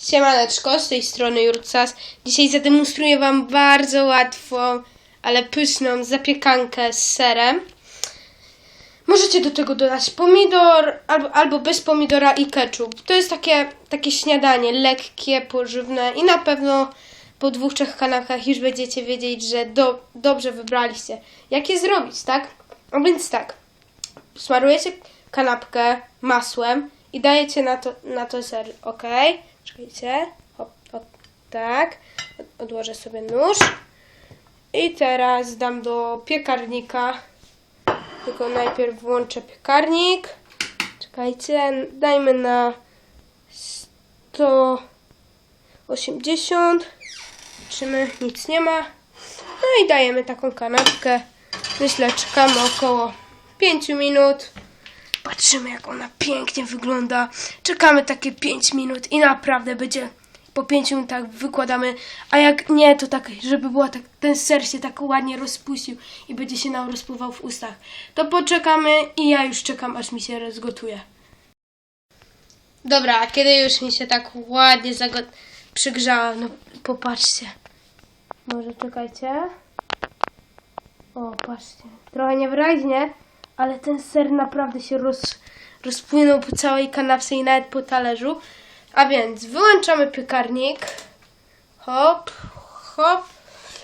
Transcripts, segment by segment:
Siemaneczko, z tej strony Jurcas. Dzisiaj zademonstruję Wam bardzo łatwą, ale pyszną zapiekankę z serem. Możecie do tego dodać pomidor albo, albo bez pomidora i ketchup. To jest takie, takie śniadanie lekkie, pożywne i na pewno po dwóch, trzech kanapkach już będziecie wiedzieć, że do, dobrze wybraliście. Jak je zrobić, tak? A więc tak, smarujecie kanapkę masłem i dajecie na to, na to ser, ok? Czekajcie, hop, hop, tak. Odłożę sobie nóż. I teraz dam do piekarnika. Tylko najpierw włączę piekarnik. Czekajcie, dajmy na 180. Zobaczymy, nic nie ma. No i dajemy taką kanapkę. Myślę, czekamy około 5 minut. Patrzymy, jak ona pięknie wygląda. Czekamy takie 5 minut i naprawdę będzie po 5 minutach wykładamy. A jak nie, to tak, żeby była tak, ten ser się tak ładnie rozpuścił i będzie się nam rozpływał w ustach. To poczekamy i ja już czekam, aż mi się rozgotuje. Dobra, a kiedy już mi się tak ładnie zago- przygrzała, no popatrzcie. Może czekajcie. O, patrzcie. Trochę niewyraźnie, ale ten ser naprawdę się roz, rozpłynął po całej kanapce i nawet po talerzu. A więc wyłączamy piekarnik. Hop, hop.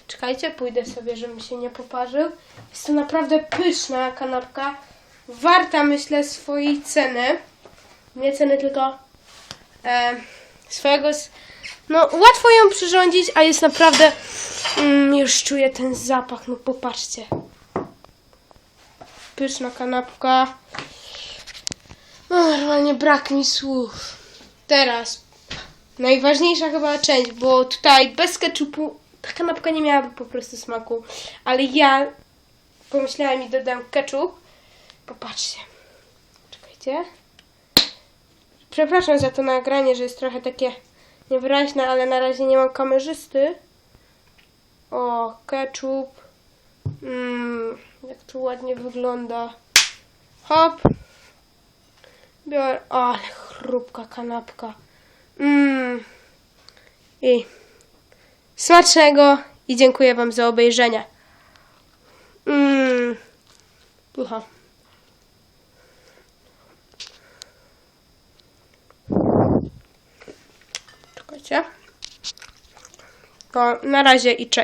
Czekajcie, pójdę sobie, żebym się nie poparzył. Jest to naprawdę pyszna kanapka. Warta, myślę, swojej ceny. Nie ceny, tylko e, swojego. No, łatwo ją przyrządzić, a jest naprawdę. Mm, już czuję ten zapach. No, popatrzcie. Pyszna kanapka. No, normalnie brak mi słów. Teraz najważniejsza chyba część, bo tutaj bez ketchupu ta kanapka nie miałaby po prostu smaku. Ale ja pomyślałem i dodam ketchup. Popatrzcie. Czekajcie. Przepraszam za to nagranie, że jest trochę takie niewyraźne, ale na razie nie mam kamerzysty. O, ketchup. Mmm, jak to ładnie wygląda. Hop. Biorę. O, ale chrupka kanapka. Mmm. I smacznego i dziękuję Wam za obejrzenie. Mmm. Pycha. Czekajcie. To na razie i cześć.